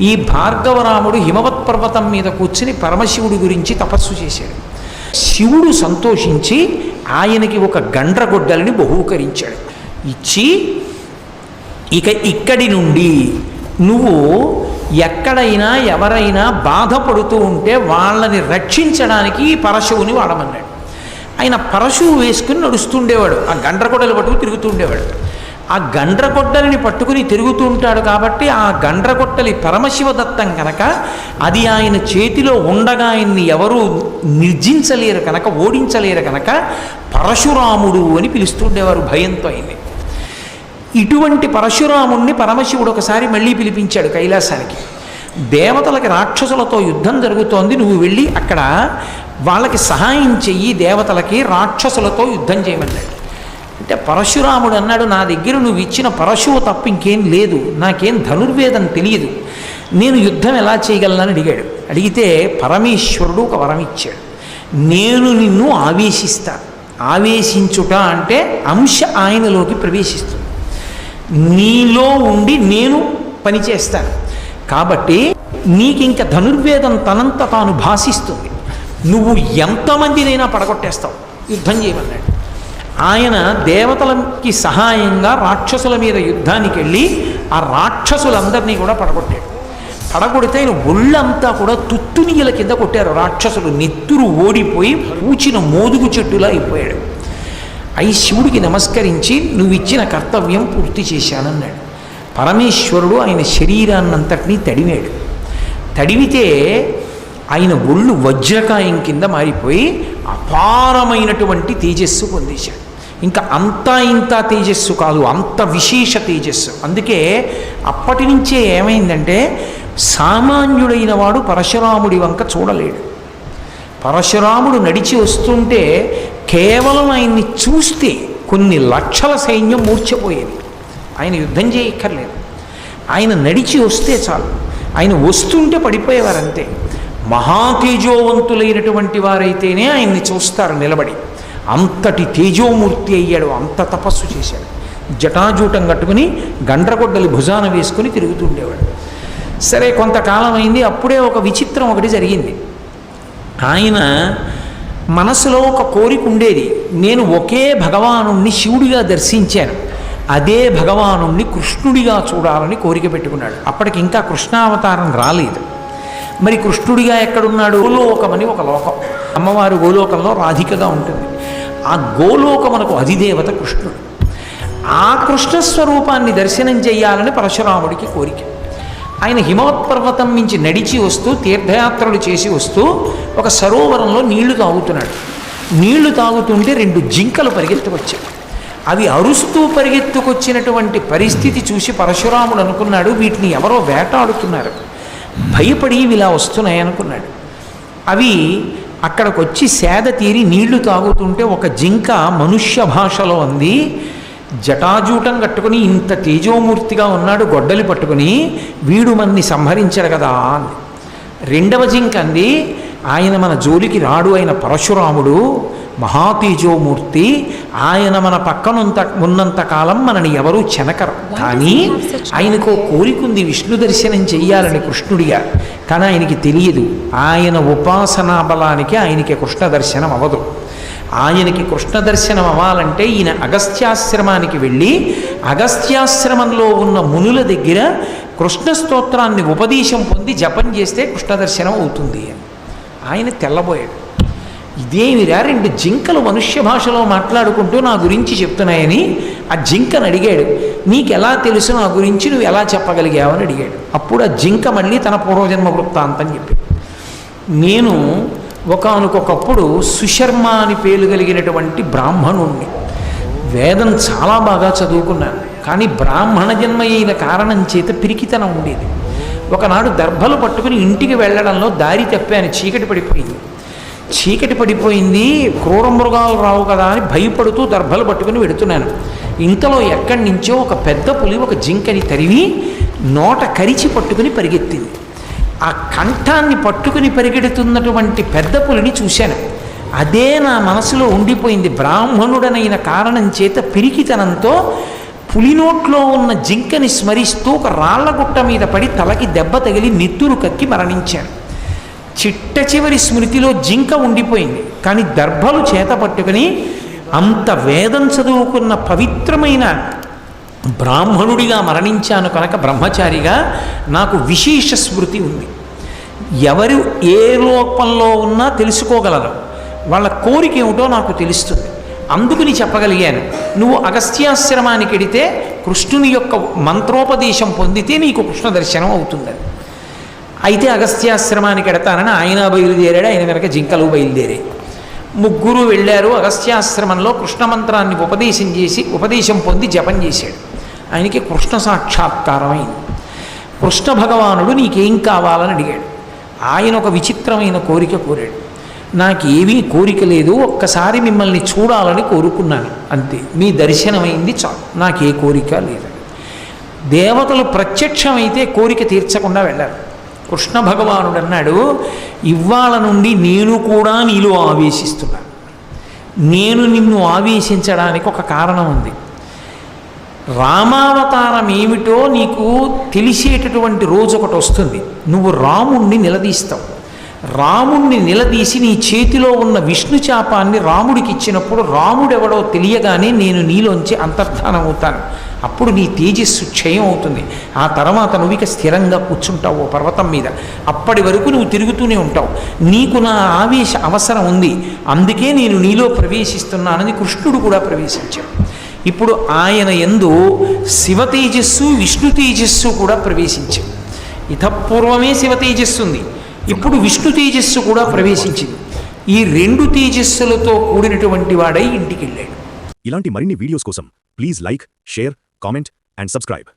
ఈ భార్గవరాముడు హిమవత్ పర్వతం మీద కూర్చుని పరమశివుడి గురించి తపస్సు చేశాడు. శివుడు సంతోషించి ఆయనకి ఒక గండ్రగొడ్డలిని బహూకరించాడు. ఇచ్చి ఇక ఇక్కడి నుండి నువ్వు ఎక్కడైనా ఎవరైనా బాధపడుతూ ఉంటే వాళ్ళని రక్షించడానికి ఈ పరశువుని వాడమన్నాడు. ఆయన పరశువు వేసుకుని నడుస్తుండేవాడు. ఆ గండ్రగొడ్డలు పట్టుకు తిరుగుతుండేవాడు. ఆ గండ్రగొడ్డలిని పట్టుకుని తిరుగుతూ ఉంటాడు కాబట్టి ఆ గండ్రగొడ్డలి పరమశివదత్తం కనుక అది ఆయన చేతిలో ఉండగా ఆయన్ని ఎవరూ నిర్జించలేరు కనుక ఓడించలేరు కనుక పరశురాముడు అని పిలుస్తుండేవారు భయంతో ఆయన్ని. ఇటువంటి పరశురాముణ్ణి పరమశివుడు ఒకసారి మళ్ళీ పిలిపించాడు కైలాసానికి. దేవతలకి రాక్షసులతో యుద్ధం జరుగుతోంది నువ్వు వెళ్ళి అక్కడ వాళ్ళకి సహాయం చెయ్యి దేవతలకి రాక్షసులతో యుద్ధం చేయమన్నాడు. అంటే పరశురాముడు అన్నాడు నా దగ్గర నువ్వు ఇచ్చిన పరశువు తప్ప ఇంకేం లేదు నాకేం ధనుర్వేదం తెలియదు నేను యుద్ధం ఎలా చేయగలనని అడిగాడు. అడిగితే పరమేశ్వరుడు ఒక వరం ఇచ్చాడు. నేను నిన్ను ఆవేశిస్తా ఆవేశించుట అంటే అంశ ఆయనలోకి ప్రవేశిస్తుంది నీలో ఉండి నేను పనిచేస్తాను. కాబట్టి నీకింక ధనుర్వేదం తనంత తాను భాషిస్తుంది. నువ్వు ఎంతమందినైనా పడగొట్టేస్తావు. యుద్ధం చేయమన్నాడు. ఆయన దేవతలకి సహాయంగా రాక్షసుల మీద యుద్ధానికి వెళ్ళి ఆ రాక్షసులందరినీ కూడా పడగొట్టాడు. పడగొడితే ఆయన ఒళ్ళంతా కూడా తుత్తునియల కింద కొట్టారు. రాక్షసులు నెత్తురు ఓడిపోయి పూచిన మోదుగు చెట్టులా అయిపోయాడు. అయి శివుడికి నమస్కరించి నువ్వు ఇచ్చిన కర్తవ్యం పూర్తి చేశానన్నాడు. పరమేశ్వరుడు ఆయన శరీరాన్నంతటినీ తడివాడు. తడివితే ఆయన ఒళ్ళు వజ్రకాయం కింద మారిపోయి అపారమైనటువంటి తేజస్సు పొందేశాడు. ఇంకా అంతా ఇంత తేజస్సు కాదు అంత విశేష తేజస్సు. అందుకే అప్పటి నుంచే ఏమైందంటే సామాన్యుడైన వాడు పరశురాముడి వంక చూడలేడు. పరశురాముడు నడిచి వస్తుంటే కేవలం ఆయన్ని చూస్తే కొన్ని లక్షల సైన్యం మూర్చిపోయేది ఆయన యుద్ధం చేయక్కర్లేదు. ఆయన నడిచి వస్తే చాలు. ఆయన వస్తుంటే పడిపోయేవారంతే. మహాతేజోవంతులైనటువంటి వారైతేనే ఆయన్ని చూస్తారు నిలబడి. అంతటి తేజోమూర్తి అయ్యాడు అంత తపస్సు చేశాడు. జటాజూటం కట్టుకుని గండ్రగొడ్డలి భుజాన వేసుకుని తిరుగుతుండేవాడు సరే కొంతకాలం అయింది అప్పుడే ఒక విచిత్రం ఒకటి జరిగింది. ఆయన మనసులో ఒక కోరిక ఉండేది నేను ఒకే భగవానుణ్ణి శివుడిగా దర్శించాను అదే భగవానుణ్ణి కృష్ణుడిగా చూడాలని కోరిక పెట్టుకున్నాడు. అప్పటికి ఇంకా కృష్ణావతారం రాలేదు. మరి కృష్ణుడిగా ఎక్కడున్నాడు? గోలోకమని ఒక లోకం. అమ్మవారు గోలోకంలో రాధికగా ఉంటుంది. ఆ గోలోకమనకు అధిదేవత కృష్ణుడు. ఆ కృష్ణ స్వరూపాన్ని దర్శనం చేయాలని పరశురాముడికి కోరిక. ఆయన హిమవత్ పర్వతం నుంచి నడిచి వస్తూ తీర్థయాత్రలు చేసి వస్తూ ఒక సరోవరంలో నీళ్ళు తాగుతున్నాడు. నీళ్ళు తాగుతుంటే రెండు జింకలు పరిగెత్తుకొచ్చాయి. అవి అరుస్తూ పరిగెత్తుకొచ్చినటువంటి పరిస్థితి చూసి పరశురాముడు అనుకున్నాడు వీటిని ఎవరో వేటాడుతున్నారు. భయపడి ఇవి ఇలా వస్తున్నాయి అనుకున్నాడు అవి అక్కడికి వచ్చి సేద తీరి నీళ్ళు తాగుతుంటే ఒక జింక మనుష్య భాషలో అంది జటాజూటం కట్టుకుని ఇంత తేజోమూర్తిగా ఉన్నాడు గొడ్డలి పట్టుకుని వీడు మన్ని సంహరించడు కదా రెండవ జింక అంది ఆయన మన జోలికి రాడు అయిన పరశురాముడు మహాతేజోమూర్తి ఆయన మన పక్కనంత ఉన్నంత కాలం మనని ఎవరూ చెనకరు. కానీ ఆయనకు కోరికుంది విష్ణు దర్శనం చెయ్యాలని కృష్ణుడిగా. కానీ ఆయనకి తెలియదు. ఆయన ఉపాసనా బలానికి ఆయనకి కృష్ణ దర్శనం అవ్వదు ఆయనకి కృష్ణ దర్శనం అవ్వాలంటే ఈయన అగస్త్యాశ్రమానికి వెళ్ళి అగస్త్యాశ్రమంలో ఉన్న మునుల దగ్గర కృష్ణ స్తోత్రాన్ని ఉపదేశం పొంది జపం చేస్తే కృష్ణ దర్శనం అవుతుంది అని. ఆయన తెల్లబోయాడు. ఇదేమిరా రెండు జింకలు మనుష్య భాషలో మాట్లాడుకుంటూ నా గురించి చెప్తున్నాయని? ఆ జింకను అడిగాడు. నీకెలా తెలుసు నా గురించి? నువ్వు ఎలా చెప్పగలిగావని అడిగాడు. అప్పుడు ఆ జింక మళ్ళీ తన పూర్వజన్మ వృత్తాంతం చెప్పింది నేను ఒకనకొకప్పుడు సుశర్మ అని పేరు కలిగినటువంటి బ్రాహ్మణుణ్ణి. వేదం చాలా బాగా చదువుకున్నాను. కానీ బ్రాహ్మణ జన్మ అయిన కారణం చేత పిరికితనం ఉండేది. ఒకనాడు దర్భలు పట్టుకుని ఇంటికి వెళ్ళడంలో దారి తప్పాను చీకటి పడిపోయింది. చీకటి పడిపోయింది క్రూర మృగాలు రావు కదా అని భయపడుతూ దర్భలు పట్టుకుని వెడుతున్నాను. ఇంతలో ఎక్కడి నుంచో ఒక పెద్ద పులి ఒక జింకని తరివి నోట కరిచి పట్టుకుని పరిగెత్తింది. ఆ కంఠాన్ని పట్టుకుని పరిగెడుతున్నటువంటి పెద్ద పులిని చూశాను. అదే నా మనసులో ఉండిపోయింది. బ్రాహ్మణుడనైన కారణం చేత పిరికితనంతో పులినోట్లో ఉన్న జింకని స్మరిస్తూ ఒక రాళ్ళగుట్ట మీద పడి తలకి దెబ్బ తగిలి నెత్తురు కక్కి మరణించాడు చిట్ట చివరి స్మృతిలో జింక ఉండిపోయింది. కానీ దర్భలు చేత పట్టుకుని అంత వేదం చదువుకున్న పవిత్రమైన బ్రాహ్మణుడిగా మరణించాను కనుక బ్రహ్మచారిగా నాకు విశేష స్మృతి ఉంది. ఎవరు ఏ లోపంలో ఉన్నా తెలుసుకోగలరు. వాళ్ళ కోరిక ఏమిటో నాకు తెలుస్తుంది. అందుకుని చెప్పగలిగాను. నువ్వు అగస్త్యాశ్రమానికి వెడితే కృష్ణుని యొక్క మంత్రోపదేశం పొందితే నీకు కృష్ణ దర్శనం అవుతుందని అయితే అగస్త్యాశ్రమానికి ఎడతానని ఆయన బయలుదేరాడు ఆయన వెనక జింకలు బయలుదేరాయి. ముగ్గురు వెళ్ళారు అగస్త్యాశ్రమంలో కృష్ణ మంత్రాన్ని ఉపదేశం చేసి ఉపదేశం పొంది జపం చేశాడు. ఆయనకి కృష్ణ సాక్షాత్కారం అయింది కృష్ణ భగవానుడు నీకేం కావాలని అడిగాడు. ఆయన ఒక విచిత్రమైన కోరిక కోరాడు. నాకు ఏమీ కోరిక లేదు ఒక్కసారి మిమ్మల్ని చూడాలని కోరుకున్నాను. అంతే. మీ దర్శనమైంది చాలు. నాకే కోరిక లేదు. దేవతలు ప్రత్యక్షమైతే కోరిక తీర్చకుండా వెళ్ళారు. కృష్ణ భగవానుడు అన్నాడు ఇవాళ నుండి నేను కూడా నీలో ఆవేశిస్తున్నాను నేను నిన్ను ఆవేశించడానికి ఒక కారణం ఉంది. రామావతారం ఏమిటో నీకు తెలిసేటటువంటి రోజు ఒకటి వస్తుంది. నువ్వు రాముణ్ణి నిలదీస్తావు. రాముణ్ణి నిలదీసి నీ చేతిలో ఉన్న విష్ణు చాపాన్ని రాముడికి ఇచ్చినప్పుడు రాముడెవడో తెలియగానే నేను నీలోంచి అంతర్ధానమవుతాను. అప్పుడు నీ తేజస్సు క్షయం అవుతుంది. ఆ తర్వాత నువ్వు ఇక స్థిరంగా కూర్చుంటావు ఓ పర్వతం మీద. అప్పటి వరకు నువ్వు తిరుగుతూనే ఉంటావు. నీకు నా ఆవేశ అవసరం ఉంది. అందుకే నేను నీలో ప్రవేశిస్తున్నానని కృష్ణుడు కూడా ప్రవేశించాడు. ఇప్పుడు ఆయన ఎందు శివ తేజస్సు విష్ణు తేజస్సు కూడా ప్రవేశించాడు ఇతపూర్వమే శివ తేజస్సు ఉంది. ఇప్పుడు విష్ణు తేజస్సు కూడా ప్రవేశించింది. ఈ రెండు తేజస్సులతో కూడినటువంటి వాడై ఇంటికి వెళ్ళాడు ఇలాంటి మరిన్ని వీడియోస్ కోసం please like share comment and subscribe.